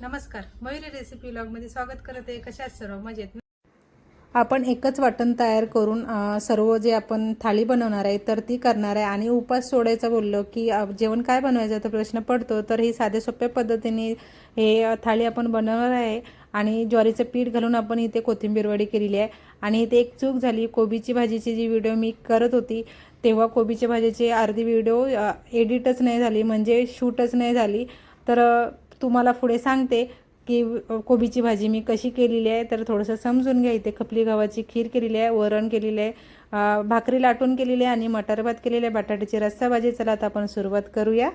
नमस्कार मयुरी रेसिपी ब्लॉगमध्ये स्वागत करत. आहे कशा आहेत सर्व? मजेत ना? आपण एकच वाटण तयार करून सर्व जे आपण थाळी बनवणार आहे तर ती करणार आहे. आणि उपास सोडायचा बोललो की जेवण काय बनवायचं तर प्रश्न पडतो. तर ही साध्या सोप्या पद्धतीने हे थाळी आपण बनवणार आहे. आणि ज्वारीचं पीठ घालून आपण इथे कोथिंबीर वडी केलेली आहे. आणि इथे एक चूक झाली. कोबीची भाजीची जी व्हिडिओ मी करत होती तेव्हा कोबीच्या भाजीची अर्धी व्हिडिओ एडिटच नाही झाली. म्हणजे शूटच नाही झाली. तर तुम्हाला पुढे सांगते की कोबीची भाजी मी कशी केलेली आहे तर थोडंसं समजून घ्या इथे. खपली गव्हाची खीर केलेली आहे वरण केलेली आहे भाकरी लाटून केलेली आहे आणि मटर भात केलेली आहे. बटाट्याची रस्सा भाजी चला आता आपण सुरुवात करूया.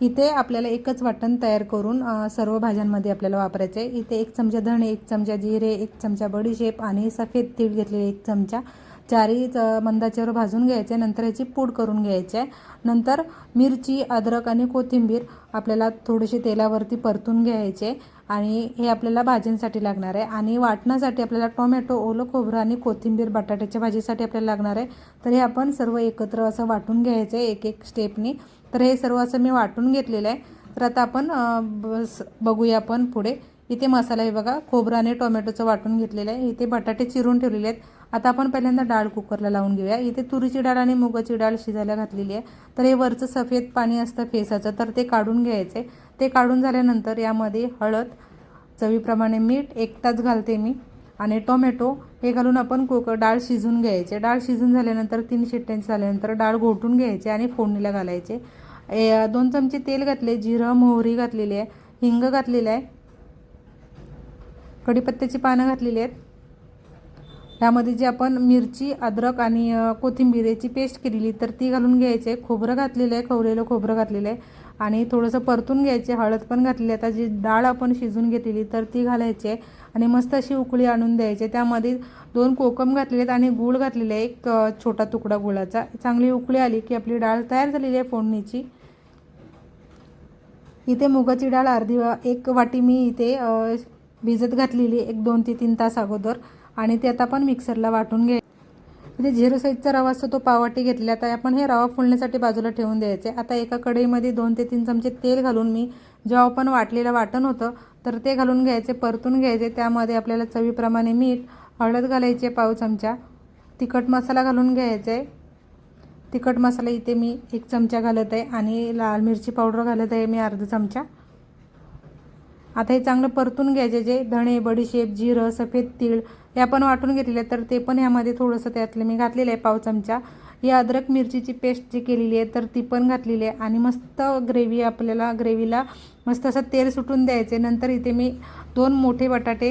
इथे आपल्याला एकच वाटण तयार करून सर्व भाज्यांमध्ये आपल्याला वापरायचं आहे. इथे एक चमचा धणे एक चमचा जिरे एक चमचा बडीशेप आणि सफेद तीळ घेतलेले एक चमचा. चारही मंदाच्यावर भाजून घ्यायचे नंतर याची पूड करून घ्यायची आहे. नंतर मिरची अद्रक आणि कोथिंबीर आपल्याला थोडीशी तेलावरती परतून घ्यायचे आणि हे आपल्याला भाज्यांसाठी लागणार आहे. आणि वाटण्यासाठी आपल्याला टोमॅटो ओलं खोबरं आणि कोथिंबीर बटाट्याच्या भाजीसाठी आपल्याला लागणार आहे. तर हे आपण सर्व एकत्र असं वाटून घ्यायचं आहे एक एक स्टेपनी. तर हे सर्व असं मी वाटून घेतलेलं आहे. तर आता आपण बघूया आपण पुढे. इथे मसाला आहे बघा खोबरं आणि टोमॅटोचं वाटून घेतलेलं आहे. इथे बटाटे चिरून ठेवलेले आहेत. आता आपण पहिल्यांदा डाळ कुकरला लावून घेऊया. इथे तुरीची डाळ आणि मुगाची डाळ शिजायला घातलेली आहे. तर हे वरचं सफेद पाणी असतं फेसाचं तर ते काढून घ्यायचं. आहे ते काढून झाल्यानंतर यामध्ये हळद चवीप्रमाणे मीठ एक तास घालते मी आणि टोमॅटो हे घालून आपण कुक डाळ शिजून घ्यायचे. डाळ शिजून झाल्यानंतर तीन शिट्ट्यांची झाल्यानंतर डाळ घोटून घ्यायचे आणि फोडणीला घालायचे. ए, दोन चमचे तेल घातले जिरं मोहरी घातलेली आहे हिंग घातलेलं आहे कढीपत्त्याची पानं घातलेली आहेत. त्यामध्ये जी आपण मिरची अद्रक आणि कोथिंबिरीची पेस्ट केलेली तर ती घालून घ्यायची आहे. खोबरं घातलेलं आहे खवलेलं खोबरं घातलेलं आहे. आणि थोडंसं परतून घ्यायचे हळद पण घातलेली आहे. आता जी डाळ आपण शिजून घेतलेली तर ती घालायची आहे. आणि मस्त अशी उकळी आणून द्यायची त्यामध्ये दोन कोकम घातलेले आहेत आणि गूळ घातलेले आहे एक छोटा तुकडा गुळाचा. चांगली उकळी आली की आपली डाळ तयार झालेली आहे फोडणीची. इथे मुगाची डाळ अर्धी एक वाटी मी इथे भिजत घातलेली एक दोन ते तीन तास अगोदर. आणि ते आता आपण मिक्सरला वाटून घे म्हणजे झिरो साईजचा रवा असतो तो पाववाटी घेतला आता आपण हे रवा फुलण्यासाठी बाजूला ठेवून द्यायचे. आता एका कढईमध्ये दोन ते तीन चमचे तेल घालून मी जेव्हा आपण वाटलेलं वाटण होतं तर ते घालून घ्यायचे परतून घ्यायचे. त्यामध्ये आपल्याला चवीप्रमाणे मीठ हळद घालायचे पाव चमचा. तिखट मसाला घालून घ्यायचा आहे. तिखट मसाला इथे मी एक चमचा घालत आहे आणि लाल मिरची पावडर घालत आहे मी अर्धा चमचा. आता हे चांगलं परतून घ्यायचे जे धणे बडीशेप जिरं सफेद तीळ हे आपण वाटून घेतलेले तर ते पण यामध्ये थोडंसं त्यातलं मी घातलेलं आहे पाव चमचा. ही अद्रक मिरचीची पेस्ट जी केलेली आहे तर ती पण घातलेली आहे. आणि मस्त ग्रेव्ही आपल्याला ग्रेव्हीला मस्त असं तेल सुटून द्यायचे नंतर इथे मी दोन मोठे बटाटे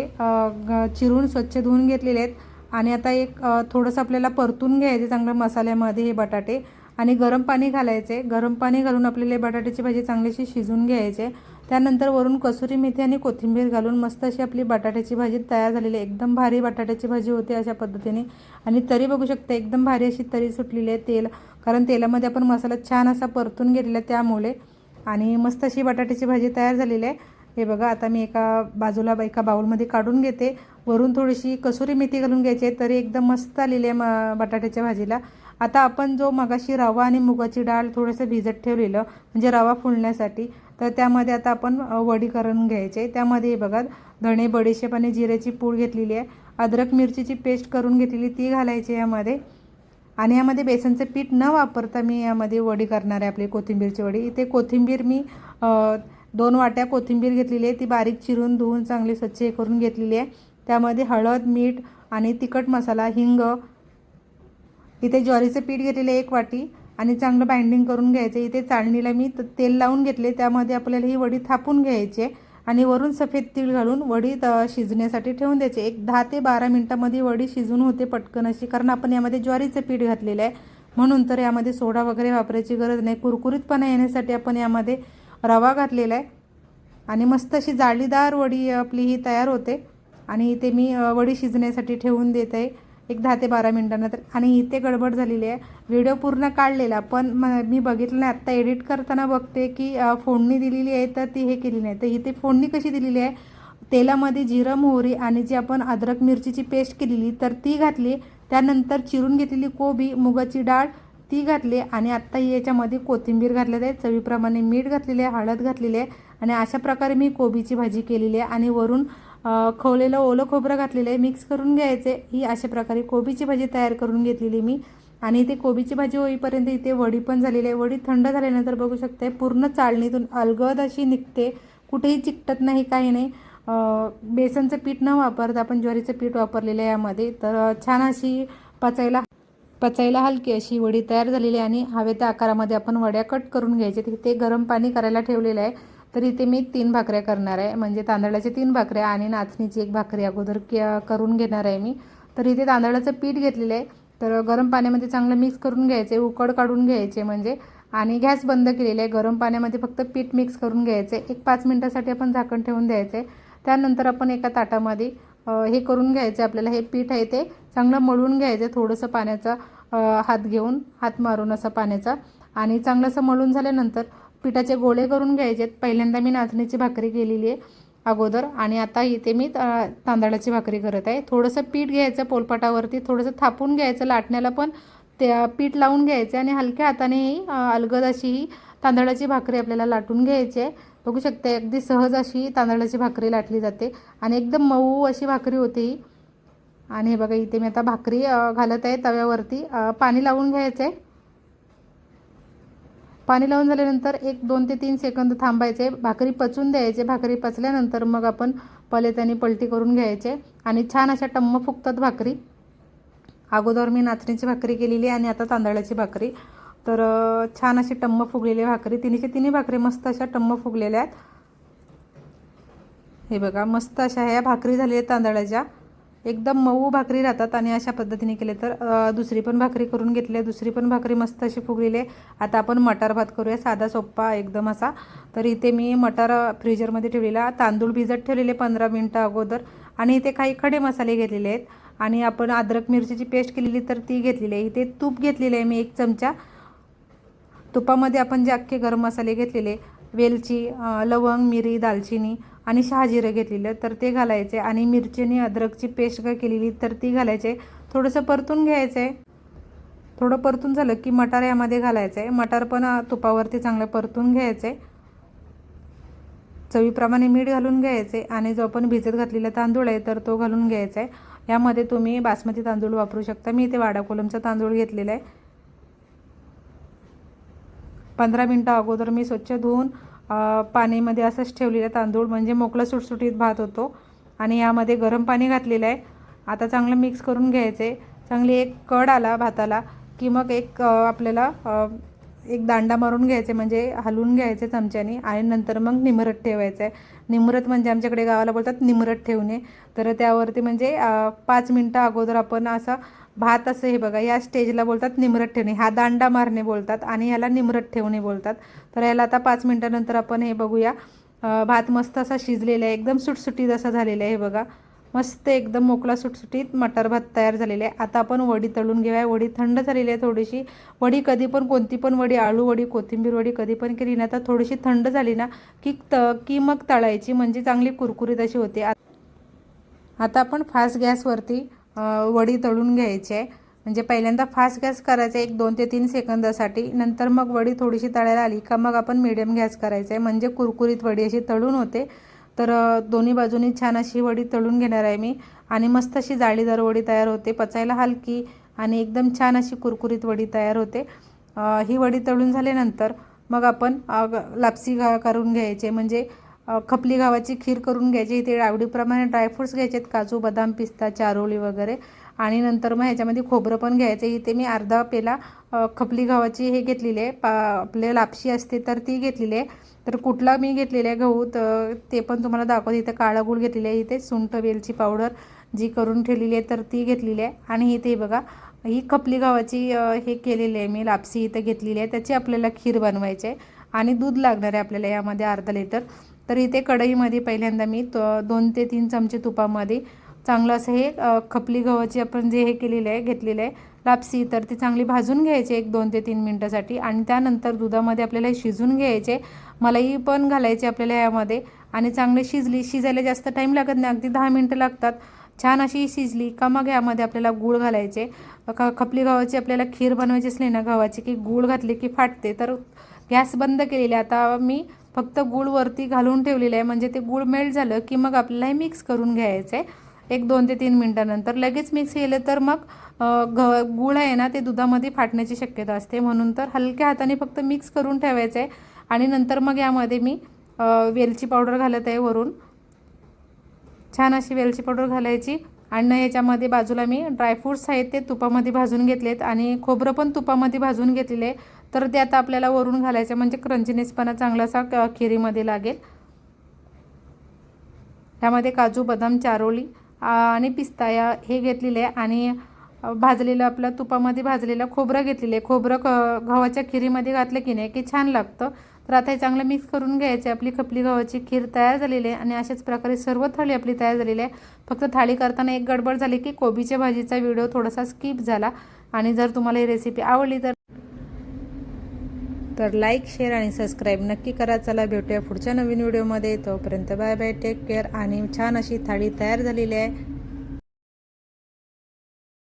ग- चिरून स्वच्छ धुवून घेतलेले आहेत. आणि आता एक थोडंसं आपल्याला परतून घ्यायचे चांगलं मसाल्यामध्ये हे बटाटे. आणि गरम पाणी घालायचे गरम पाणी घालून आपल्याला हे बटाट्याची भाजी चांगलीशी शिजून घ्यायचे त्यानंतर वरून कसुरी मेथी आणि कोथिंबीर घालून मस्त अशी आपली बटाट्याची भाजी तयार झालेली आहे. एकदम भारी बटाट्याची भाजी होते अशा पद्धतीने. आणि तरी बघू शकता एकदम भारी अशी तरी सुटलेली आहे तेल. कारण तेलामध्ये आपण मसाला छान असा परतून घेतलेला आहे त्यामुळे. आणि मस्त अशी बटाट्याची भाजी तयार झालेली आहे. हे बघा आता मी एका बाजूला एका बाऊलमध्ये काढून घेते. वरून थोडीशी कसुरी मेथी घालून घ्यायची आहे तरी एकदम मस्त आलेली आहे म बटाट्याच्या भाजीला. आता आपण जो मगाशी रवा आणि मुगाची डाळ थोडंसं भिजत ठेवलेलं म्हणजे रवा फुलण्यासाठी तर त्यामध्ये आता आपण वडी करून घ्यायचे. त्यामध्ये बघा धणे बडीशेप आणि जिऱ्याची पूड घेतलेली आहे. अद्रक मिरचीची पेस्ट करून घेतलेली ती घालायची यामध्ये. आणि यामध्ये बेसनचं पीठ न वापरता मी यामध्ये वडी करणार आहे आपली कोथिंबीरची वडी. इथे कोथिंबीर मी दोन वाट्या कोथिंबीर घेतलेली आहे. ती बारीक चिरून धुवून चांगली स्वच्छ हे करून घेतलेली आहे. त्यामध्ये हळद मीठ आणि तिखट मसाला हिंग. इथे ज्वारीचं पीठ घेतलेलं आहे एक वाटी. आणि चांगलं बाइंडिंग करून घ्यायचं. इथे चाळणीला मी त- तेल लावून घेतले. त्यामध्ये आपल्याला ही वडी थापून घ्यायची आहे आणि वरून सफेद तीळ घालून वडी त- शिजण्यासाठी ठेवून द्यायचे. एक दहा ते बारा मिनटामध्ये वडी शिजून होते पटकन अशी कारण आपण यामध्ये ज्वारीचं पीठ घातलेलं आहे. म्हणून तर यामध्ये सोडा वगैरे वापरायची गरज नाही. कुरकुरीतपणा येण्यासाठी आपण यामध्ये रवा घातलेला आहे. आणि मस्त अशी जाळीदार वडी आपली ही तयार होते. आणि इथे मी वडी शिजण्यासाठी ठेवून देत. आहे एक दहा ते बारा मिनटानंतर आणि इथे गडबड झालेली आहे. व्हिडिओ पूर्ण काढलेला पण मी बघितलं नाही. आत्ता एडिट करताना बघते की फोडणी दिलेली आहे तर ती हे केली नाही. तर इथे फोडणी कशी दिलेली आहे? तेलामध्ये जिरं मोहरी आणि जी आपण अद्रक मिरचीची पेस्ट केलेली तर ती घातली. त्यानंतर चिरून घेतलेली कोबी मुगाची डाळ ती घातली. आणि आत्ता याच्यामध्ये कोथिंबीर घातलेली आहे. चवीप्रमाणे मीठ घातलेले आहे हळद घातलेली आहे. आणि अशा प्रकारे मी कोबीची भाजी केलेली आहे. आणि वरून खवलेलं ओलं खोबरं घातलेलं आहे मिक्स करून घ्यायचे. ही अशा प्रकारे कोबीची भाजी तयार करून घेतलेली मी. आणि इथे कोबीची भाजी होईपर्यंत इथे वडी पण झालेली आहे. वडी थंड झाल्यानंतर बघू शकते पूर्ण चाळणीतून अलगद अशी निघते. कुठेही चिकटत नाही काही नाही. बेसनचं पीठ न वापरता आपण ज्वारीचं पीठ वापरलेलं आहे यामध्ये. तर छान अशी पचायला पचायला हलकी अशी वडी तयार झालेली आहे. आणि हवे त्या आकारामध्ये आपण वड्या कट करून घ्यायचे. तिथे गरम पाणी करायला ठेवलेलं आहे. तर इथे मी तीन भाकऱ्या करणार आहे. म्हणजे तांदळाच्या तीन भाकऱ्या आणि नाचणीची एक भाकरी अगोदर करून घेणार आहे मी. तर इथे तांदळाचं पीठ घेतलेलं आहे. तर गरम पाण्यामध्ये चांगलं मिक्स करून घ्यायचे उकड काढून घ्यायचे म्हणजे. आणि गॅस बंद केलेला आहे. गरम पाण्यामध्ये फक्त पीठ मिक्स करून घ्यायचे एक पाच मिनटासाठी आपण झाकण ठेवून द्यायचे त्यानंतर आपण एका ताटामध्ये हे करून घ्यायचं आपल्याला हे पीठ आहे ते चांगलं मळून घ्यायचं थोडंसं पाण्याचा हात घेऊन हात मारून असं पाण्याचा. आणि चांगलं असं मळून झाल्यानंतर पिठाचे गोळे करून घ्यायचे. पहिल्यांदा मी नाचणीची भाकरी केलेली आहे अगोदर आणि आता इथे मी तांदळाची भाकरी करत आहे. थोडंसं पीठ घ्यायचं पोलपाटावरती थोडंसं थापून घ्यायचं लाटण्याला पण त्या पीठ लावून घ्यायचे आणि हलक्या हातानेही अलगद अशी ही तांदळाची भाकरी आपल्याला लाटून घ्यायची आहे. बघू शकते अगदी सहज अशी तांदळाची भाकरी लाटली जाते आणि एकदम मऊ अशी भाकरी होते ही. आणि हे बघा इथे मी आता भाकरी घालत आहे तव्यावरती. पाणी लावून घ्यायचं आहे पाणी लावून झाल्यानंतर एक दोन ते तीन सेकंद थांबायचे. भाकरी पचून द्यायचे. भाकरी पचल्यानंतर मग आपण पलेत्याने पलटी करून घ्यायचे आणि छान अशा टम्म फुगतात भाकरी. अगोदर मी नाचणीची भाकरी केलेली आहे आणि आता तांदळाची भाकरी. तर छान अशी टम्म फुगलेली भाकरी. तिन्हीच्या तिन्ही भाकरी मस्त अशा टम्म फुगलेल्या आहेत. हे बघा मस्त अशा ह्या भाकरी झालेल्या आहेत तांदळाच्या. एकदम मऊ भाकरी राहतात आणि अशा पद्धतीने केले तर दुसरी पण भाकरी करून घेतली आहे. दुसरी पण भाकरी मस्त अशी फुगलेली आहे. आता आपण मटार भात करूया. साधा सोप्पा एकदम असा. तर इथे मी मटार फ्रीजरमध्ये ठेवलेला. तांदूळ भिजत ठेवलेले पंधरा मिनटं अगोदर. आणि इथे काही खडे मसाले घेतलेले आहेत. आणि आपण अद्रक मिरचीची पेस्ट केलेली तर ती घेतलेली आहे. इथे तूप घेतलेलं आहे मी एक चमचा. तुपामध्ये आपण जे अख्खे गरम मसाले घेतलेले वेलची लवंग मिरी दालचिनी आणि शहाजिरं घेतलेलं तर ते घालायचे. आणि मिरचीने अद्रकची पेस्ट काय केलेली तर ती घालायचे. थोडंसं परतून घ्यायचं आहे थोडं परतून झालं की मटार यामध्ये घालायचं आहे मटार पण तुपावरती चांगलं परतून घ्यायचं आहे चवीप्रमाणे मीठ घालून घ्यायचे. आणि जो आपण भिजत घातलेला तांदूळ आहे तर तो घालून घ्यायचा आहे यामध्ये तुम्ही बासमती तांदूळ वापरू शकता. मी इथे वाडा कोलमचा तांदूळ घेतलेला आहे. पंधरा मिनटं अगोदर मी स्वच्छ धुवून पाण्यामध्ये पाणीमध्ये असंच ठेवलेलं तांदूळ म्हणजे मोकळा सुटसुटीत भात होतो. आणि यामध्ये गरम पाणी घातलेलं आहे. आता चांगलं मिक्स करून घ्यायचे चांगली एक कड आला भाताला की मग एक आपल्याला एक दांडा मारून घ्यायचे म्हणजे हलवून घ्यायचे चमच्याने आणि नंतर मग निमरत ठेवायचं आहे निमरत म्हणजे आमच्याकडे गावाला बोलतात निमरट ठेवणे. तर त्यावरती म्हणजे पाच मिनटं अगोदर आपण असा भात असं हे बघा या स्टेजला बोलतात निमरत ठेवणे हा दांडा मारणे बोलतात आणि ह्याला निमरत ठेवणे बोलतात. तर याला आता पाच मिनटानंतर आपण हे बघूया. भात मस्त असा शिजलेला आहे एकदम सुटसुटीत असा झालेला आहे हे बघा. मस्त एकदम मोकळा सुटसुटीत मटार भात तयार झालेला आहे. आता आपण वडी तळून घेऊया. वडी थंड झालेली आहे थोडीशी. वडी कधी पण कोणती पण वडी आळू वडी कोथिंबीर वडी कधी पण केली ना तर थोडीशी थंड झाली ना की त की मग तळायची. म्हणजे चांगली कुरकुरीत अशी होते. आता आपण फास्ट गॅसवरती वडी तळून घ्यायची. आहे म्हणजे पहिल्यांदा फास्ट गॅस करायचा आहे एक दोन ते तीन सेकंदासाठी. नंतर मग वडी थोडीशी तळायला आली का मग आपण मिडियम गॅस करायचा आहे. म्हणजे कुरकुरीत वडी अशी तळून होते. तर दोन्ही बाजूनी छान अशी वडी तळून घेणार आहे मी. आणि मस्त अशी जाळीदार वडी तयार होते. पचायला हलकी आणि एकदम छान अशी कुरकुरीत वडी तयार होते. ही वडी तळून झाल्यानंतर मग आपण लापसी घा करून घ्यायचे. म्हणजे खपली गव्हाची खीर करून घ्यायची. इथे आवडीप्रमाणे ड्रायफ्रुट्स घ्यायचे आहेत काजू बदाम पिस्ता चारोळी वगैरे. आणि नंतर मग ह्याच्यामध्ये खोबरं पण घ्यायचं. इथे मी अर्धा पेला खपली गव्हाची हे घेतलेली आहे. पा आपले लापशी असते तर ती घेतलेली आहे. तर कुठला मी घेतलेला आहे गहू तर ते पण तुम्हाला दाखवते. इथे काळा गुळ घेतलेला आहे. इथे सुंठ वेलची पावडर जी करून ठेवलेली आहे तर ती घेतलेली आहे. आणि इथे बघा ही खपली गव्हाची हे केलेली आहे मी. लापसी इथं घेतलेली आहे. त्याची आपल्याला खीर बनवायची आहे. आणि दूध लागणार आहे आपल्याला यामध्ये अर्धा लिटर तर इथे कढईमध्ये पहिल्यांदा मी त दोन ते तीन चमचे तुपामध्ये चांगलं असं हे खपली गव्हाची आपण जे हे केलेलं आहे घेतलेलं आहे लापसी तर ती चांगली भाजून घ्यायची एक दोन ते तीन मिनटासाठी आणि त्यानंतर दुधामध्ये आपल्याला शिजून घ्यायचे. मलाई पण घालायची आपल्याला यामध्ये आणि चांगली शिजली शिजायला जास्त टाईम लागत नाही अगदी दहा मिनटं लागतात. छान अशी शिजली का मग यामध्ये आपल्याला गूळ घालायचे. का खपली गव्हाची आपल्याला खीर बनवायची असली ना गव्हाची की गूळ घातली की फाटते तर गॅस बंद केलेली. आता मी फक्त गूळ वरती घालून ठेवलेलं आहे. म्हणजे ते गूळ मेल्ट झालं की मग आपल्याला हे मिक्स करून घ्यायचं आहे एक दोन ते तीन मिनटानंतर. लगेच मिक्स केलं तर मग ग घ गूळ आहे ना ते दुधामध्ये फाटण्याची शक्यता असते. म्हणून तर हलक्या हाताने फक्त मिक्स करून ठेवायचं आहे आणि नंतर मग यामध्ये मी वेलची पावडर घालत आहे वरून. छान अशी वेलची पावडर घालायची. आणि न याच्यामध्ये बाजूला मी ड्रायफ्रूट्स आहेत ते तुपामध्ये भाजून घेतलेत. आणि खोबरं पण तुपामध्ये भाजून घेतलेले आहे. तर ते आता आपल्याला वरून घालायचं म्हणजे क्रंचीनेसपणा चांगलासा खिरीमध्ये लागेल. ह्यामध्ये काजू बदाम चारोळी आणि पिस्ता या हे घेतलेले आहे. आणि भाजलेलं आपलं तुपामध्ये भाजलेलं खोबरं घेतलेलं आहे. खोबरं क गव्हाच्या खिरीमध्ये घातलं की नाही की छान लागतं. तर आता हे चांगलं मिक्स करून घ्यायचे आपली खपली गव्हाची खीर तयार झालेली आहे. आणि अशाच प्रकारे सर्व थाळी आपली तयार झालेली आहे. फक्त थाळी करताना एक गडबड झाली की कोबीच्या भाजीचा व्हिडिओ थोडासा स्किप झाला. आणि जर तुम्हाला ही रेसिपी आवडली तर तर लाईक शेअर आणि सबस्क्राईब नक्की करा. चला भेटूया पुढच्या नवीन व्हिडिओमध्ये. तोपर्यंत बाय बाय टेक केअर आणि छान अशी थाळी तयार झालेली आहे.